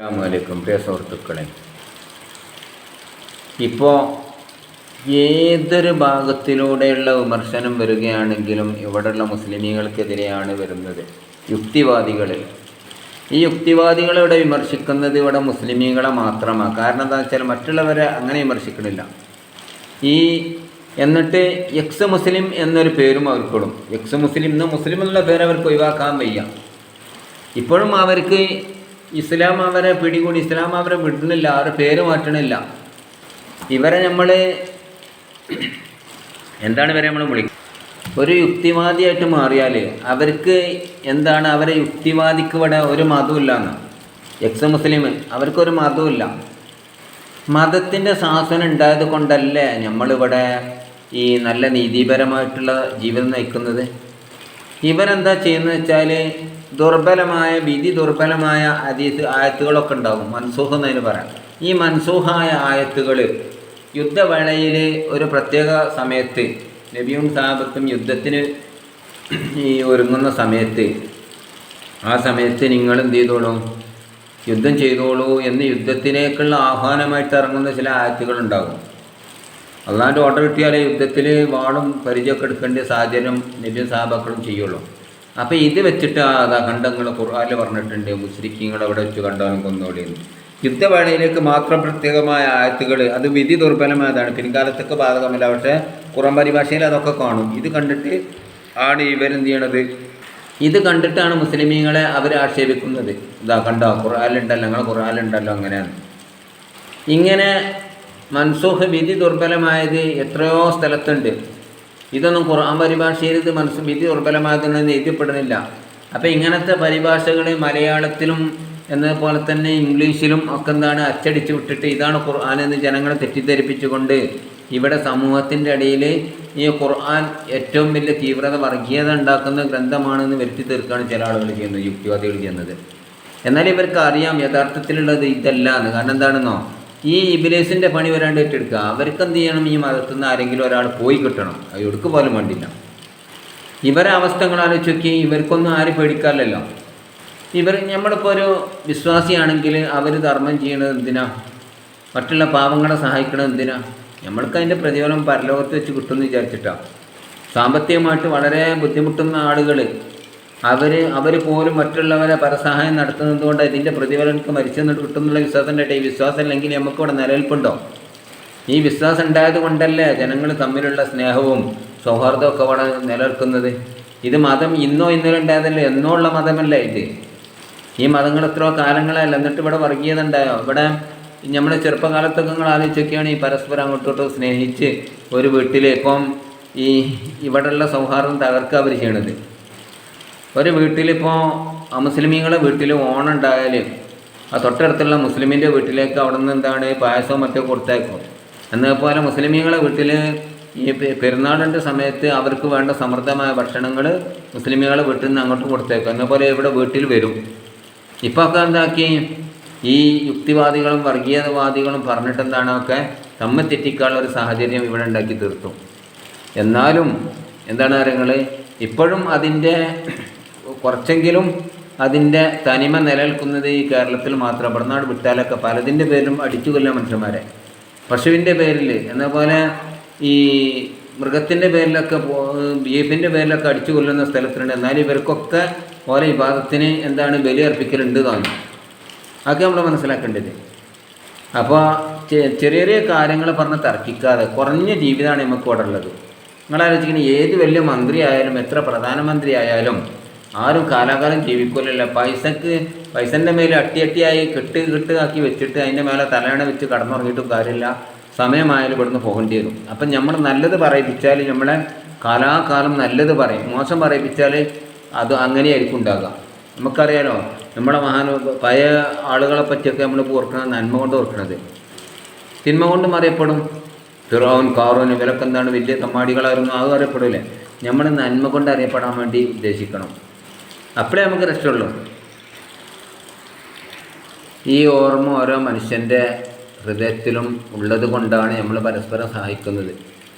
അസ്സാമലൈക്കും പ്രിയ സുഹൃത്തുക്കളെ ഇപ്പോൾ ഏതൊരു ഭാഗത്തിലൂടെയുള്ള വിമർശനം വരികയാണെങ്കിലും ഇവിടെയുള്ള മുസ്ലിമികൾക്കെതിരെയാണ് വരുന്നത്. യുക്തിവാദികൾ ഈ യുക്തിവാദികളെ ഇവിടെ വിമർശിക്കുന്നത് ഇവിടെ മുസ്ലിമീങ്ങളെ മാത്രമാണ് കാരണം എന്താ വെച്ചാൽ മറ്റുള്ളവരെ അങ്ങനെ വിമർശിക്കണില്ല. ഈ എന്നിട്ട് എക്സ് മുസ്ലിം എന്നൊരു പേരും അവർക്കിടും. എക്സ് മുസ്ലിം എന്ന് മുസ്ലിം എന്നുള്ള പേര് അവർക്ക് ഒഴിവാക്കാൻ വയ്യ. ഇപ്പോഴും അവർക്ക് ഇസ്ലാം അവരെ പിടികൂടി ഇസ്ലാം അവരെ വിടുന്നില്ല അവരുടെ പേര് മാറ്റണില്ല. ഇവരെ നമ്മൾ എന്താണ് ഇവരെ നമ്മൾ വിളിക്കുക ഒരു യുക്തിവാദിയായിട്ട് മാറിയാൽ അവർക്ക് എന്താണ് അവരെ യുക്തിവാദിക്ക് ഇവിടെ ഒരു മതമില്ല എന്ന് എക്സ് മുസ്ലിം അവർക്കൊരു മതമില്ല മതത്തിന്റെ ശാസനം ഉണ്ടായത് കൊണ്ടല്ലേ നമ്മളിവിടെ ഈ നല്ല നീതിപരമായിട്ടുള്ള ജീവിതം നയിക്കുന്നത്? ഇവരെന്താ ചെയ്യുന്നത് വെച്ചാൽ ദുർബലമായ വിധി ദുർബലമായ അതീത് ആയത്തുകളൊക്കെ ഉണ്ടാകും മൻസൂഹ് എന്നതിന് പറയാം. ഈ മൻസൂഹായ ആയത്തുകൾ യുദ്ധവേളയിൽ ഒരു പ്രത്യേക സമയത്ത് നബിയും സാബത്തും യുദ്ധത്തിന് ഈ ഒരുങ്ങുന്ന സമയത്ത് ആ സമയത്ത് നിങ്ങൾ എന്ത് ചെയ്തോളൂ? യുദ്ധം ചെയ്തോളൂ എന്ന് യുദ്ധത്തിലേക്കുള്ള ആഹ്വാനമായിട്ട് ഇറങ്ങുന്ന ചില ആയത്തുകൾ ഉണ്ടാകും. അള്ളാന്റെ ഓർഡർ കിട്ടിയാലേ യുദ്ധത്തിൽ വാളും പരിചയമൊക്കെ എടുക്കേണ്ട സാഹചര്യം നബിയും സാബക്കളും ചെയ്യുള്ളൂ. അപ്പോൾ ഇത് വെച്ചിട്ട് അതാ കണ്ടങ്ങൾ ഖുർആാനിൽ പറഞ്ഞിട്ടുണ്ട് മുസ്ലിഖിങ്ങൾ അവിടെ വെച്ച് കണ്ടാലും കൊന്നോളിയെന്ന് യുദ്ധവേളയിലേക്ക് മാത്രം പ്രത്യേകമായ ആയത്തുകൾ അത് വിധി ദുർബലമായതാണ്. പിൻകാലത്തൊക്കെ ബാധകമല്ല പക്ഷേ കുറം പരിഭാഷയിൽ അതൊക്കെ കാണും. ഇത് കണ്ടിട്ട് ആണ് ഇവരെന്ത് ചെയ്യണത്? ഇത് കണ്ടിട്ടാണ് മുസ്ലിമീങ്ങളെ അവർ ആക്ഷേപിക്കുന്നത്. ഇതാ കണ്ടോ ഖുറാലുണ്ടല്ലോ ഞങ്ങൾ ഖുറാലുണ്ടല്ലോ അങ്ങനെയാണ്. ഇങ്ങനെ മൻസൂഹ് വിധി ദുർബലമായത് എത്രയോ സ്ഥലത്തുണ്ട്. ഇതൊന്നും ഖുർആൻ പരിഭാഷയിൽ ഇത് മനസ്സ് വിധി ദുർബലമായതെന്ന് എഴുതിപ്പെടുന്നില്ല അപ്പോൾ ഇങ്ങനത്തെ പരിഭാഷകൾ മലയാളത്തിലും എന്നതുപോലെ തന്നെ ഇംഗ്ലീഷിലും ഒക്കെ എന്താണ് അച്ചടിച്ച് വിട്ടിട്ട് ഇതാണ് ഖുർആൻ എന്ന് ജനങ്ങളെ തെറ്റിദ്ധരിപ്പിച്ചുകൊണ്ട് ഇവിടെ സമൂഹത്തിന്റെ ഇടയിൽ ഈ ഖുർആൻ ഏറ്റവും വലിയ തീവ്രത വർഗീയത ഉണ്ടാക്കുന്ന ഗ്രന്ഥമാണെന്ന് വരുത്തി തീർക്കുകയാണ് ചില ആളുകൾ ചെയ്യുന്നത് യുക്തിവാദികൾ ചെയ്യുന്നത്. എന്നാൽ ഇവർക്ക് അറിയാം യഥാർത്ഥത്തിലുള്ളത് ഇതല്ല എന്ന്. കാരണം എന്താണെന്നോ? ഈ ഇബിലേസിന്റെ പണി വരാണ്ട് ഏറ്റെടുക്കുക. അവർക്ക് എന്ത് ചെയ്യണം? ഈ മതത്തിൽ നിന്ന് ആരെങ്കിലും ഒരാൾ പോയി കിട്ടണം. അത് പോലും വേണ്ടില്ല. ഇവരെ അവസ്ഥകൾ ആലോചിച്ച് നോക്കി ഇവർക്കൊന്നും ആരും പേടിക്കാറില്ലല്ലോ. ഇവർ നമ്മളിപ്പോൾ ഒരു വിശ്വാസിയാണെങ്കിൽ അവർ ധർമ്മം ചെയ്യണത് എന്തിനാ? മറ്റുള്ള പാവങ്ങളെ സഹായിക്കണത് എന്തിനാ? നമ്മൾക്ക് അതിന്റെ പ്രതിഫലം പരലോകത്ത് വെച്ച് കിട്ടുമെന്ന് വിചാരിച്ചിട്ടാണ് സാമ്പത്തികമായിട്ട് വളരെ ബുദ്ധിമുട്ടുന്ന ആളുകൾ അവർ അവർ പോലും മറ്റുള്ളവരെ പരസഹായം നടത്തുന്നത് കൊണ്ട് ഇതിന്റെ പ്രതിഫലം എനിക്ക് മരിച്ചെന്നിട്ട് കിട്ടുന്നുള്ള വിശ്വാസം ഈ വിശ്വാസം ഇല്ലെങ്കിൽ നമുക്ക് ഇവിടെ നിലനിൽപ്പുണ്ടോ? ഈ വിശ്വാസം ഉണ്ടായത് കൊണ്ടല്ലേ ജനങ്ങൾ തമ്മിലുള്ള സ്നേഹവും സൗഹാർദ്ദവും ഒക്കെ ഇവിടെ നിലനിൽക്കുന്നത്? ഇത് മതം ഇന്നോ ഇന്നലെ ഉണ്ടായതല്ലേ? എന്നോ ഉള്ള മതമല്ല ഇത്? ഈ മതങ്ങൾ എത്രയോ കാലങ്ങളല്ല എന്നിട്ട് ഇവിടെ വർഗീയത ഉണ്ടായോ ഇവിടെ നമ്മുടെ ചെറുപ്പകാലത്തൊക്കെ നിങ്ങൾ ആലോചിച്ചൊക്കെയാണ് ഈ പരസ്പരം അങ്ങോട്ടും ഇങ്ങോട്ടും സ്നേഹിച്ച് ഒരു ഇപ്പം ഈ ഇവിടെയുള്ള സൗഹാർദ്ദം തകർക്കുക അവർ ചെയ്യണത്. ഒരു വീട്ടിലിപ്പോൾ മുസ്ലിമീങ്ങളെ വീട്ടിൽ ഓണം ഉണ്ടായാൽ ആ തൊട്ടടുത്തുള്ള മുസ്ലിമിന്റെ വീട്ടിലേക്ക് അവിടെ നിന്ന് എന്താണ് പായസവും മറ്റോ കൊടുത്തേക്കും. എന്നതുപോലെ മുസ്ലിമീങ്ങളെ വീട്ടിൽ ഈ പെരുന്നാളിന്റെ സമയത്ത് അവർക്ക് വേണ്ട സമൃദ്ധമായ ഭക്ഷണങ്ങൾ മുസ്ലിമീങ്ങളെ വീട്ടിൽ നിന്ന് അങ്ങോട്ട് കൊടുത്തേക്കും. എന്നപോലെ ഇവിടെ വീട്ടിൽ വരും. ഇപ്പോൾ ഒക്കെ എന്താക്കി? ഈ യുക്തിവാദികളും വർഗീയവാദികളും പറഞ്ഞിട്ട് എന്താണ് ഒക്കെ തമ്മിൽ തെറ്റിക്കാനുള്ള ഒരു സാഹചര്യം ഇവിടെ ഉണ്ടാക്കി തീർത്തു. എന്നാലും എന്താണ് കാര്യങ്ങൾ ഇപ്പോഴും അതിന്റെ കുറച്ചെങ്കിലും അതിന്റെ തനിമ നിലനിൽക്കുന്നത് ഈ കേരളത്തിൽ മാത്രം പടനാട് വിട്ടാലൊക്കെ പലതിന്റെ പേരിലും അടിച്ചു കൊല്ലാൻ മനുഷ്യന്മാരെ. പശുവിന്റെ പേരിൽ എന്നപോലെ ഈ മൃഗത്തിന്റെ പേരിലൊക്കെ ബീഫിന്റെ പേരിലൊക്കെ അടിച്ചു കൊല്ലുന്ന സ്ഥലത്തുണ്ട് എന്നാൽ ഇവർക്കൊക്കെ ഓരോ വിഭാഗത്തിന് എന്താണ് ബലി അർപ്പിക്കലുണ്ട് താനും അതൊക്കെ നമ്മൾ മനസ്സിലാക്കേണ്ടത്. അപ്പോൾ ചെറിയ ചെറിയ കാര്യങ്ങൾ പറഞ്ഞ് തർക്കിക്കാതെ കുറഞ്ഞ ജീവിതമാണ് നമുക്ക് ഇവിടെ ഉള്ളത്. നിങ്ങൾ ഏത് വലിയ മന്ത്രി ആയാലും എത്ര പ്രധാനമന്ത്രി ആയാലും ആരും കാലാകാലം ജീവിക്കില്ലല്ലോ പൈസക്ക് പൈസന്റെ മേലെ അട്ടി അട്ടിയായി കെട്ട് കെട്ടാക്കി വെച്ചിട്ട് അതിന്റെ മേലെ തലയണ വെച്ച് കടന്നുറങ്ങിയിട്ടും കാര്യമില്ല. സമയമായാലും ഇവിടുന്ന് പോകേണ്ടി വരും. അപ്പം നമ്മൾ നല്ലത് പറയിപ്പിച്ചാൽ നമ്മളെ കാലാകാലം നല്ലത് പറയും. മോശം പറയിപ്പിച്ചാൽ അത് അങ്ങനെയായിരിക്കും ഉണ്ടാകുക നമുക്കറിയാലോ നമ്മുടെ മഹാന പഴയ ആളുകളെ പറ്റിയൊക്കെ നമ്മൾ ഓർക്കുന്നത് നന്മ കൊണ്ട് ഓർക്കുന്നത് തിന്മ കൊണ്ടും അറിയപ്പെടും. ഫിറോൻ കാറോൻ ഇവരൊക്കെ എന്താണ് വലിയ തമ്മാടികളായിരുന്നു അതും അറിയപ്പെടില്ലേ? നമ്മൾ നന്മ കൊണ്ട് അറിയപ്പെടാൻ വേണ്ടി ഉദ്ദേശിക്കണം. അപ്പോഴേ നമുക്ക് രക്ഷയുള്ളൂ. ഈ ഓർമ്മ ഓരോ മനുഷ്യന്റെ ഹൃദയത്തിലും ഉള്ളത് കൊണ്ടാണ് നമ്മൾ പരസ്പരം സഹായിക്കുന്നത്.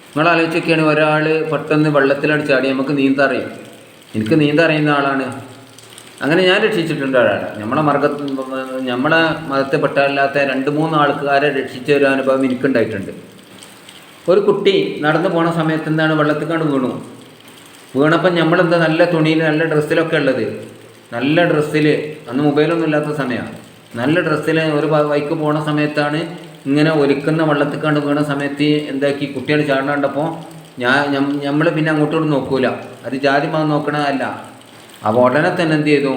നിങ്ങൾ ആലോചിച്ചൊക്കെയാണ് ഒരാൾ പെട്ടെന്ന് വെള്ളത്തിലടിച്ചാടി നമുക്ക് നീന്താൻ അറിയും എനിക്ക് നീന്താൻ അറിയുന്ന ആളാണ്. അങ്ങനെ ഞാൻ രക്ഷിച്ചിട്ടുണ്ട് ഒരാളെ. നമ്മളെ മർഗ നമ്മളെ മതത്തിൽപ്പെട്ടല്ലാത്ത രണ്ട് മൂന്ന് ആൾക്കാരെ രക്ഷിച്ച ഒരു അനുഭവം എനിക്കുണ്ടായിട്ടുണ്ട്. ഒരു കുട്ടി നടന്നു പോണ സമയത്ത് എന്താണ് വെള്ളത്തിൽ കണ്ട് വീണു. വീണപ്പം നമ്മളെന്താ നല്ല തുണിയിൽ നല്ല ഡ്രസ്സിലൊക്കെ ഉള്ളത്. നല്ല ഡ്രസ്സിൽ അന്ന് മൊബൈലൊന്നും ഇല്ലാത്ത സമയമാണ് നല്ല ഡ്രസ്സിൽ ഒരു ബൈക്ക് പോണ സമയത്താണ് ഇങ്ങനെ ഒലിക്കുന്ന വെള്ളത്തിൽ കണ്ട് വീണ സമയത്ത് എന്താക്കി കുട്ടികൾ ചാടണ കണ്ടപ്പോൾ ഞാൻ നമ്മൾ പിന്നെ അങ്ങോട്ടോട്ട് നോക്കൂല. അത് ജാതി മതം നോക്കണതല്ല അപ്പോൾ ഉടനെ തന്നെ എന്ത് ചെയ്തു?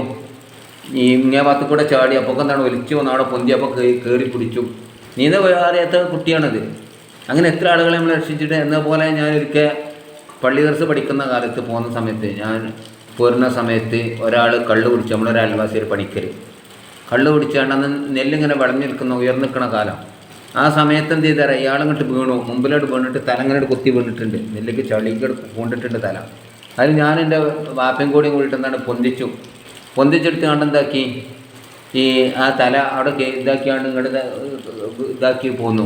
ഈ ഇങ്ങേ ഭാഗത്ത് കൂടെ ചാടി അപ്പോൾ എന്താണ് ഒലിച്ചു വന്ന അവിടെ പൊന്തിയപ്പോൾ കയറി പിടിച്ചു. നീന്ത അറിയാത്ത കുട്ടിയാണത്. അങ്ങനെ എത്ര ആളുകളെ നമ്മൾ രക്ഷിച്ചിട്ട് എന്നപോലെ ഞാനൊരിക്കൽ പള്ളി ദർസ് പഠിക്കുന്ന കാലത്ത് പോകുന്ന സമയത്ത് ഞാൻ പോരുന്ന സമയത്ത് ഒരാൾ കള്ള് കുടിച്ചു നമ്മളൊരു അയൽവാസി ഒരു പണിക്കർ കള്ള് കുടിച്ചാണ്ട് അന്ന് നെല്ലിങ്ങനെ വിളഞ്ഞു നിൽക്കുന്ന ഉയർന്നു നിൽക്കുന്ന കാലം. ആ സമയത്ത് എന്ത് ചെയ്താൽ ഇയാളങ്ങോട്ട് വീണു. മുമ്പിലോട്ട് വീണിട്ട് തലങ്ങനോട്ട് കുത്തി വീണിട്ടുണ്ട്. നെല്ലിക്ക് ചളിക്ക് പൂണ്ടിട്ടുണ്ട് തല. അതിൽ ഞാൻ എന്റെ വാപ്പയും കൂടിയും കൂടിയിട്ട് എന്താണ് പൊന്തിച്ചു. പൊന്തിച്ചെടുത്ത് കണ്ടെന്താക്കി ഈ ആ തല അവിടെ ഇതാക്കിയാണ്ട് ഇങ്ങോട്ട് ഇതാക്കി പോന്നു.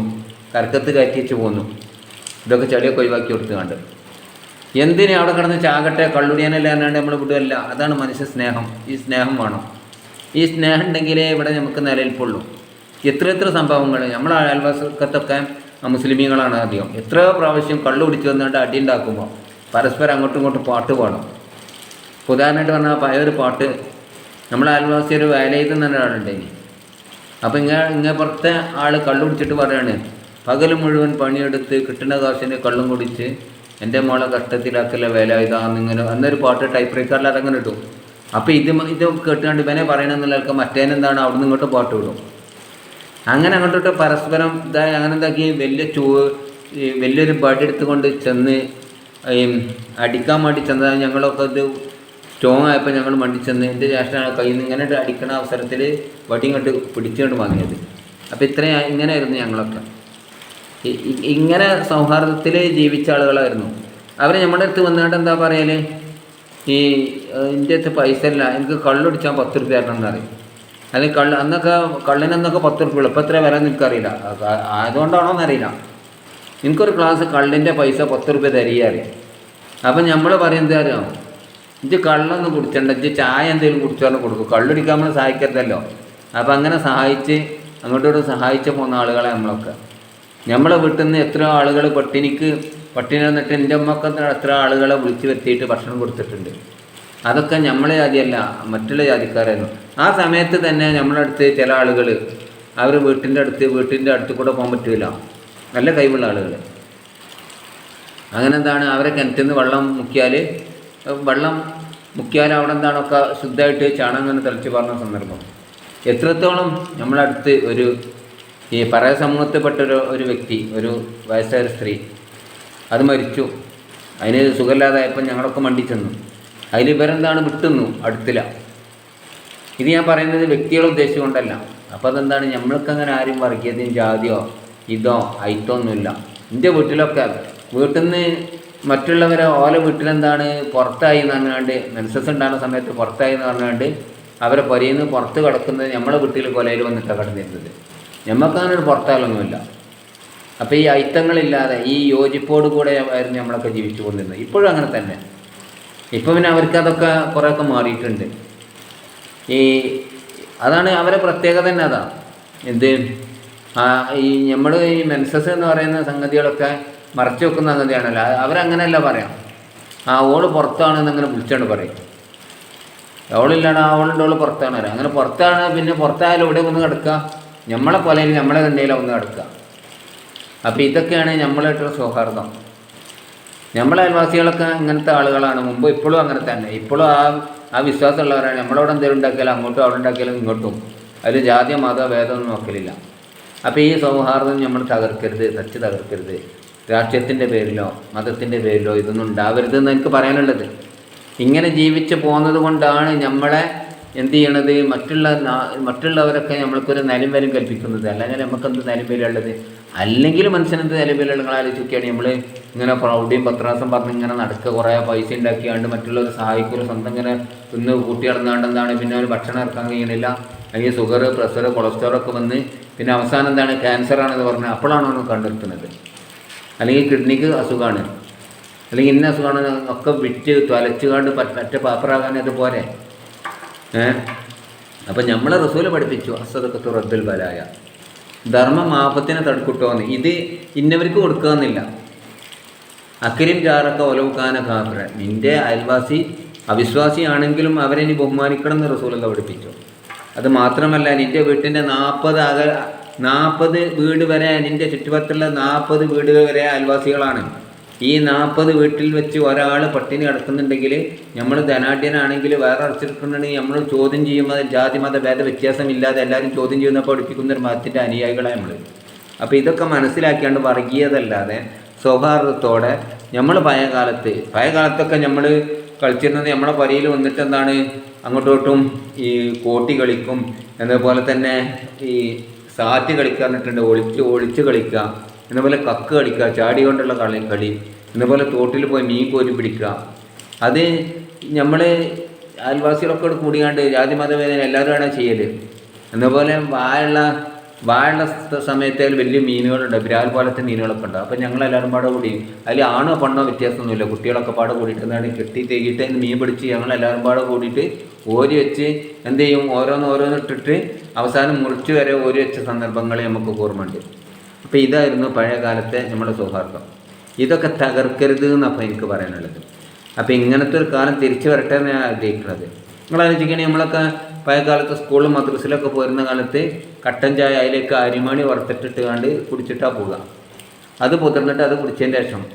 കരക്കത്ത് കയറ്റിച്ച് പോന്നു. ഇതൊക്കെ ചളിയൊക്കെ ഒഴിവാക്കി കൊടുത്ത് കണ്ട് എന്തിനാ അവിടെ കിടന്ന് ചാകട്ടെ? കള്ളുടിയാനല്ല എന്നാണ്ട് നമ്മൾ വിടുകയല്ല. അതാണ് മനുഷ്യ സ്നേഹം. ഈ സ്നേഹം വേണം. ഈ സ്നേഹം ഉണ്ടെങ്കിലേ ഇവിടെ നമുക്ക് നിലനിൽപ്പുള്ളൂ. എത്ര എത്ര സംഭവങ്ങൾ. നമ്മളെ അയൽവാസത്തൊക്കെ മുസ്ലിമീങ്ങളാണ് അധികം. എത്ര പ്രാവശ്യം കള്ളു കുടിച്ച് വന്നുകൊണ്ട് അടി ഉണ്ടാക്കുമ്പോൾ പരസ്പരം അങ്ങോട്ടും ഇങ്ങോട്ടും പാട്ട് പാടും. ഉദാഹരണമായിട്ട് പറഞ്ഞാൽ പഴയ ഒരു പാട്ട് നമ്മളെ അയൽവാസി ഒരു വേലയിൽ തന്നെ ഒരാളുണ്ടായിനി അപ്പം ഇങ്ങനെ ഇങ്ങനെ പുറത്തെ ആൾ കള്ളു കുടിച്ചിട്ട് പറയാണ് പകൽ മുഴുവൻ പണിയെടുത്ത് കിട്ടുന്ന കാശിന് കള്ളും കുടിച്ച് എന്റെ മോളെ കഷ്ടത്തിലാക്കല വേല ഇതാന്നിങ്ങനെ അന്നൊരു പാട്ട് ടൈപ്പ് റൈറ്ററിൽ അതങ്ങനെ ഇട്ടു അപ്പോൾ ഇത് ഇത് കേട്ടുകൊണ്ട് ഇവനെ പറയണമെന്നുള്ള മറ്റേനെന്താണ് അവിടെ നിന്ന് ഇങ്ങോട്ട് പാട്ട് വിടും. അങ്ങനെ അങ്ങോട്ട് പരസ്പരം ഇതായി അങ്ങനെ എന്താക്കി വലിയ ചൂ വലിയൊരു ബഡ് എടുത്തുകൊണ്ട് ചെന്ന് അടിക്കാൻ വേണ്ടി ചെന്നതാണ് ഞങ്ങളൊക്കെ ഇത് സ്ട്രോങ് ആയപ്പോൾ ഞങ്ങൾ മണ്ടി ചെന്ന് എന്റെ ചേട്ടനാണ് കയ്യിൽ നിന്ന് ഇങ്ങനെ അടിക്കണ അവസരത്തിൽ വടി ഇങ്ങോട്ട് പിടിച്ചുകൊണ്ട് വാങ്ങിയത്. അപ്പോൾ ഇത്രയും ഇങ്ങനെയായിരുന്നു ഞങ്ങളൊക്കെ. ഇങ്ങനെ സൗഹാർദ്ദത്തിൽ ജീവിച്ച ആളുകളായിരുന്നു. അവർ നമ്മുടെ അടുത്ത് വന്നിട്ട് എന്താ പറയൽ? ഈ എന്റെ അടുത്ത് പൈസ ഇല്ല എനിക്ക് കള്ളുടിച്ചാൽ പത്ത് റുപ്യ തരണം എന്നറിയും അല്ലെങ്കിൽ കള്ള് അന്നൊക്കെ കള്ളിനെന്നൊക്കെ പത്ത് റുപ്യ ഉള്ളു. ഇപ്പം എത്ര വില എനിക്കറിയില്ല. ആ- ആയതുകൊണ്ടാണോ എന്നറിയില്ല. എനിക്കൊരു ക്ലാസ് കള്ളിന്റെ പൈസ പത്ത് റുപ്യ തരികയറി അപ്പം നമ്മൾ പറയുന്നത് അറിയാം? ഇത് കള്ളൊന്നും കുടിച്ചണ്ട ഇത് ചായ എന്തെങ്കിലും കുടിച്ചാലും കൊടുക്കും. കള്ളുടിക്കാൻ നമ്മൾ സഹായിക്കരുതല്ലോ. അപ്പം അങ്ങനെ സഹായിച്ച് അങ്ങോട്ടോട്ട് സഹായിച്ച് പോകുന്ന ആളുകളെ നമ്മളൊക്കെ. നമ്മളെ വീട്ടിൽ നിന്ന് എത്ര ആളുകൾ പട്ടിണിക്ക് പട്ടിണി വന്നിട്ട് എന്റെ അമ്മയ്ക്ക് എത്ര ആളുകളെ വിളിച്ചു വരുത്തിയിട്ട് ഭക്ഷണം കൊടുത്തിട്ടുണ്ട്. അതൊക്കെ നമ്മളെ ജാതിയല്ല മറ്റുള്ള ജാതിക്കാരായിരുന്നു. ആ സമയത്ത് തന്നെ നമ്മളെ അടുത്ത് ചില ആളുകൾ അവർ വീട്ടിന്റെ അടുത്ത് വീട്ടിന്റെ അടുത്ത് കൂടെ പോകാൻ പറ്റില്ല നല്ല കഴിവുള്ള ആളുകൾ അങ്ങനെ എന്താണ് അവരെ കിണറ്റിൽ നിന്ന് വെള്ളം മുക്കിയാൽ വെള്ളം മുക്കിയാൽ അവിടെ എന്താണൊക്കെ ശുദ്ധമായിട്ട് ചാണകം തെളിച്ച് പറഞ്ഞ സന്ദർഭം. എത്രത്തോളം നമ്മളടുത്ത് ഒരു ഈ പറയ സമൂഹത്തിൽപ്പെട്ടൊരു ഒരു വ്യക്തി ഒരു വയസ്സായ സ്ത്രീ അത് മരിച്ചു. അതിന് സുഖമില്ലാതായപ്പോൾ ഞങ്ങളൊക്കെ മണ്ടി ചെന്നു. അതിൽ ഇവരെന്താണ് വിട്ടുന്നു? അടുത്തില്ല. ഇത് ഞാൻ പറയുന്നത് വ്യക്തികളെ ഉദ്ദേശിച്ചുകൊണ്ടല്ല അപ്പോൾ അതെന്താണ്? നമ്മൾക്കങ്ങനെ ആരും വർഗീയതയും ജാതിയോ ഇതോ ഐറ്റോ ഒന്നുമില്ല എന്റെ വീട്ടിലൊക്കെ വീട്ടിൽ നിന്ന് മറ്റുള്ളവരെ ഓല വീട്ടിലെന്താണ്? പുറത്തായി എന്ന് പറഞ്ഞുകൊണ്ട് മെൻസസ് ഉണ്ടാകുന്ന സമയത്ത് പുറത്തായി എന്ന് പറഞ്ഞുകൊണ്ട് അവരെ പൊരയിൽ നിന്ന് പുറത്ത് കിടക്കുന്നത് നമ്മളെ വീട്ടിൽ കൊലയിൽ വന്നിട്ടാണ് കിടന്നിരുന്നത്. നമുക്കങ്ങനെ പുറത്താലൊന്നുമില്ല അപ്പോൾ ഈ അയിത്തങ്ങളില്ലാതെ ഈ യോജിപ്പോട് കൂടെ ആയിരുന്നു നമ്മളൊക്കെ ജീവിച്ചു കൊണ്ടിരുന്നത് ഇപ്പോഴും അങ്ങനെ തന്നെ. ഇപ്പോൾ പിന്നെ അവർക്ക് അതൊക്കെ കുറേയൊക്കെ മാറിയിട്ടുണ്ട്. ഈ അതാണ് അവരെ പ്രത്യേകത തന്നെ അതാ. എന്ത്? ഈ നമ്മൾ ഈ മെൻസസ് എന്ന് പറയുന്ന സംഗതികളൊക്കെ മറച്ചു വെക്കുന്ന സംഗതിയാണല്ലോ. അവരങ്ങനെയല്ല പറയാം. ആ ഓൾ പുറത്താണെന്ന് അങ്ങനെ വിളിച്ചുകൊണ്ട് പറയും. അവളില്ലാണ്ട് ആ ഓളുണ്ട് ഓൾ പുറത്താണ്. അങ്ങനെ പുറത്താണ് പിന്നെ പുറത്തായാലും ഇവിടെ ഒന്ന് കിടക്കുക? നമ്മളെ പോലെ നമ്മളെ തന്നെയിലും ഒന്ന് കിടക്കുക അപ്പോൾ ഇതൊക്കെയാണ് നമ്മളായിട്ടുള്ള സൗഹാർദ്ദം. നമ്മളെ അയൽവാസികളൊക്കെ ഇങ്ങനത്തെ ആളുകളാണ്. മുമ്പ് ഇപ്പോഴും അങ്ങനെ തന്നെ. ഇപ്പോഴും ആ ആ വിശ്വാസമുള്ളവരാണ്. നമ്മളവിടെ എന്തെങ്കിലും ഉണ്ടാക്കിയാലും അങ്ങോട്ടും അവിടെ ഉണ്ടാക്കിയാലും ഇങ്ങോട്ടും. അതിൽ ജാതി മത ഭേദമൊന്നും നോക്കലില്ല. അപ്പോൾ ഈ സൗഹാർദ്ദം നമ്മൾ തകർക്കരുത് തച്ച് തകർക്കരുത്. രാഷ്ട്രീയത്തിന്റെ പേരിലോ മതത്തിന്റെ പേരിലോ ഇതൊന്നും ഉണ്ടാവരുതെന്ന് എനിക്ക് പറയാനുള്ളത്. ഇങ്ങനെ ജീവിച്ച് പോകുന്നത് കൊണ്ടാണ് നമ്മളെ എന്ത് ചെയ്യണത്? മറ്റുള്ള മറ്റുള്ളവരൊക്കെ നമ്മൾക്കൊരു നിലം വരും കൽപ്പിക്കുന്നത്. അല്ലെങ്കിൽ നമുക്കെന്ത് നിലം വരുള്ളത് അല്ലെങ്കിൽ മനുഷ്യനെന്ത് നിലം നിങ്ങൾ ആലോചിക്കുകയാണ് നമ്മൾ ഇങ്ങനെ പ്രൗഢിയും പത്രാസം പറഞ്ഞ് ഇങ്ങനെ നടക്കുക. കുറേ പൈസ ഉണ്ടാക്കിയാണ്ട് മറ്റുള്ളവർ സഹായിക്കുക. സ്വന്തം ഇങ്ങനെ തിന്ന് കൂട്ടി നടന്നാണ്ട് എന്താണ്? പിന്നെ ഒരു ഭക്ഷണം ഇറക്കാൻ കഴിയണില്ല. അല്ലെങ്കിൽ ഷുഗർ പ്രഷർ കൊളസ്ട്രോൾ ഒക്കെ വന്ന് പിന്നെ അവസാനം എന്താണ്? ക്യാൻസർ ആണെന്ന് പറഞ്ഞാൽ അപ്പോഴാണ് നമ്മൾ കണ്ടെത്തുന്നത്. അല്ലെങ്കിൽ കിഡ്നിക്ക് അസുഖമാണ്. അല്ലെങ്കിൽ ഇന്ന അസുഖമാണ് ഒക്കെ വിറ്റ് തൊലച്ചുകൊണ്ട് മറ്റേ പാപ്പറാകാനത് പോരെ? അപ്പം നമ്മളെ റസൂൽ പഠിപ്പിച്ചു അസദക്കത്തു റബ്ബിൽ ബലായ. ധർമ്മ ആപത്തിനെ തടുക്കുട്ടോന്ന്. ഇത് ഇന്നവർക്ക് കൊടുക്കാന്നില്ല. അക്കരിം ജാറക്ക ഒലവുക്കാന കാഫിറ നിന്റെ അയൽവാസി അവിശ്വാസിയാണെങ്കിലും അവരെ നീ ബഹുമാനിക്കണം എന്ന് റസൂലല്ല പഠിപ്പിച്ചു. അത് മാത്രമല്ല നിന്റെ വീട്ടിന്റെ നാൽപ്പത് അക നാൽപ്പത് വീട് വരെ നിന്റെ ചുറ്റുപറ്റുള്ള നാൽപ്പത് വീടുകൾ വരെ അയൽവാസികളാണ്. ഈ നാൽപ്പത് വീട്ടിൽ വെച്ച് ഒരാൾ പട്ടിണി കിടക്കുന്നുണ്ടെങ്കിൽ നമ്മൾ ധനാഢ്യനാണെങ്കിൽ വേറെ അടച്ചെടുക്കുന്നുണ്ടെങ്കിൽ നമ്മൾ ചോദ്യം ചെയ്യുമ്പോൾ ജാതി മത ഭേദ വ്യത്യാസമില്ലാതെ എല്ലാവരും ചോദ്യം ചെയ്യുന്ന പഠിപ്പിക്കുന്ന ഒരു മതത്തിന്റെ അനുയായികളാണ് നമ്മൾ. അപ്പോൾ ഇതൊക്കെ മനസ്സിലാക്കിയാണ്ട് വർഗീയതല്ലാതെ സൗഹാർദ്ദത്തോടെ നമ്മൾ പഴയ കാലത്ത് പഴയ കാലത്തൊക്കെ നമ്മൾ കളിച്ചിരുന്നത് നമ്മളെ പരിയിൽ വന്നിട്ട് എന്താണ്? അങ്ങോട്ടോട്ടും ഈ കോട്ടി കളിക്കും എന്നതുപോലെ തന്നെ ഈ സാറ്റ് കളിക്കുക എന്നിട്ടുണ്ട് ഒളിച്ച് ഒളിച്ച് കളിക്കുക. എന്നപോലെ കക്ക് കളിക്കുക ചാടി കൊണ്ടുള്ള കളി കളി. എന്നപോലെ തോട്ടിൽ പോയി മീൻ കോരി പിടിക്കുക. അത് നമ്മൾ അയൽവാസികളൊക്കെ കൂടെ കൂടിയാണ്ട് ജാതി മതവേദന വേണം ചെയ്യൽ എന്നപോലെ വായുള്ള വായുള്ള സമയത്ത് വലിയ മീനുകളുണ്ട്. വിരാൽ പോലത്തെ മീനുകളൊക്കെ ഉണ്ട്. അപ്പം ഞങ്ങൾ എല്ലാവരും പാടെ കൂടി അതിൽ ആണോ പെണ്ണോ വ്യത്യാസമൊന്നുമില്ല. കുട്ടികളൊക്കെ പാടെ കൂടിയിട്ട് എന്താണ് കെട്ടി തേകിയിട്ട് മീൻ പിടിച്ച് ഞങ്ങൾ എല്ലാവരും പാടെ കൂടിയിട്ട് ഓരി വെച്ച് എന്ത് ചെയ്യും? ഓരോന്ന് ഓരോന്ന് ഇട്ടിട്ട് അവസാനം മുറിച്ച് വരെ ഓരി വെച്ച സന്ദർഭങ്ങളെ നമുക്ക് ഓർമ്മയുണ്ട്. അപ്പോൾ ഇതായിരുന്നു പഴയ കാലത്തെ നമ്മുടെ സൗഹാർദ്ദം. ഇതൊക്കെ തകർക്കരുത് എന്നപ്പോൾ എനിക്ക് പറയാനുള്ളത്. അപ്പോൾ ഇങ്ങനത്തെ ഒരു കാലം തിരിച്ചു വരട്ടെ എന്ന് ഞാൻ ആഗ്രഹിക്കുന്നത്. നിങ്ങൾ ആലോചിക്കണേ നമ്മളൊക്കെ പഴയ കാലത്ത് സ്കൂളിലും മദ്രസിലൊക്കെ പോരുന്ന കാലത്ത് കട്ടൻ ചായ അതിലേക്ക് അരിമണി വറുത്തിട്ടിട്ട് കണ്ട് കുടിച്ചിട്ടാ പോവുക. അത് പുതിർന്നിട്ട് അത് കുടിച്ചതിന്റെ ശേഷം.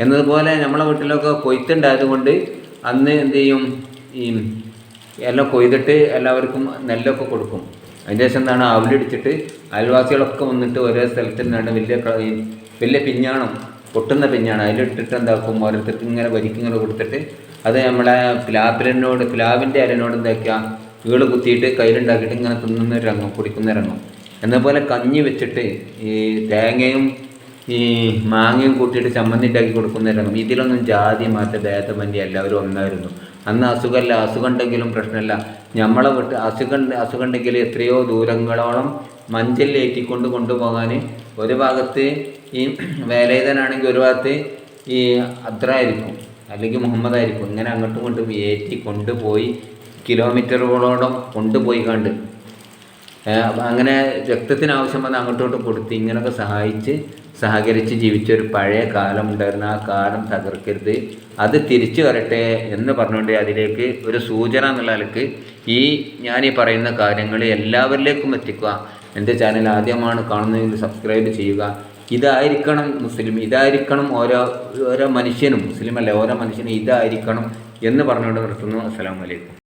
എന്നതുപോലെ നമ്മളെ വീട്ടിലൊക്കെ കൊയ്ത്തുണ്ടായത് കൊണ്ട് അന്ന് എന്ത് ചെയ്യും? ഈ എല്ലാം കൊയ്തിട്ട് എല്ലാവർക്കും നെല്ലൊക്കെ കൊടുക്കും. അതിന്റെ ശേഷം എന്താണ്? അവലടിച്ചിട്ട് അയൽവാസികളൊക്കെ വന്നിട്ട് ഒരേ സ്ഥലത്ത് നിന്നാണ് വലിയ വലിയ പിഞ്ഞാണം പൊട്ടുന്ന പിഞ്ഞാണ്. അതിലിട്ടിട്ട് എന്താക്കും? ഓരോരുത്തർക്ക് ഇങ്ങനെ വരിക്കിങ്ങനെ കൊടുത്തിട്ട് അത് നമ്മളെ പ്ലാപ്പിലിനോട് പ്ലാവിന്റെ അരനോട് എന്താക്കുക വീട് കുത്തിയിട്ട് കയ്യിലുണ്ടാക്കിയിട്ട് ഇങ്ങനെ തിന്നുന്ന രംഗം കുടിക്കുന്ന രംഗം എന്നപോലെ കഞ്ഞി വെച്ചിട്ട് ഈ തേങ്ങയും ഈ മാങ്ങയും കൂട്ടിയിട്ട് ചമ്മന്തിണ്ടാക്കി കൊടുക്കുന്ന രംഗം ഇതിലൊന്നും ജാതി മത ഭേദമന്യേ എല്ലാവരും ഒന്നായിരുന്നു. അന്ന് അസുഖമല്ല അസുഖം ഉണ്ടെങ്കിലും പ്രശ്നമല്ല. നമ്മളെ വിട്ട് അസുഖം അസുഖം ഉണ്ടെങ്കിൽ എത്രയോ ദൂരങ്ങളോളം മഞ്ചലിലേറ്റിക്കൊണ്ട് കൊണ്ടുപോകാൻ ഒരു ഭാഗത്ത് ഈ വേലേതനാണെങ്കിൽ ഒരു ഭാഗത്ത് ഈ അദ്രായിരിക്കും അല്ലെങ്കിൽ മുഹമ്മദ് ആയിരിക്കും ഇങ്ങനെ അങ്ങോട്ടും ഇങ്ങോട്ടും ഏറ്റി കൊണ്ടുപോയി കിലോമീറ്ററുകളോളം കൊണ്ടുപോയി കണ്ട് അങ്ങനെ രക്തത്തിന് ആവശ്യം വന്ന് അങ്ങോട്ടും ഇങ്ങോട്ടും കൊടുത്ത് ഇങ്ങനെയൊക്കെ സഹായിച്ച് സഹകരിച്ച് ജീവിച്ച ഒരു പഴയ കാലം ഉണ്ടായിരുന്നു ആ കാലം തകർക്കരുത്. അത് തിരിച്ചു വരട്ടെ എന്ന് പറഞ്ഞുകൊണ്ട് അതിലേക്ക് ഒരു സൂചന എന്നുള്ള നിലയ്ക്ക് ഈ ഞാൻ ഈ പറയുന്ന കാര്യങ്ങൾ എല്ലാവരിലേക്കും എത്തിക്കുക. എന്റെ ചാനൽ ആദ്യമാണ് കാണുന്നതെങ്കിൽ സബ്സ്ക്രൈബ് ചെയ്യുക. ഇതായിരിക്കണം മുസ്ലിം ഇതായിരിക്കണം ഓരോ ഓരോ മനുഷ്യനും മുസ്ലിം അല്ല ഓരോ മനുഷ്യനും ഇതായിരിക്കണം എന്ന് പറഞ്ഞുകൊണ്ട് നിർത്തുന്നു. അസ്സാം അലൈക്കും.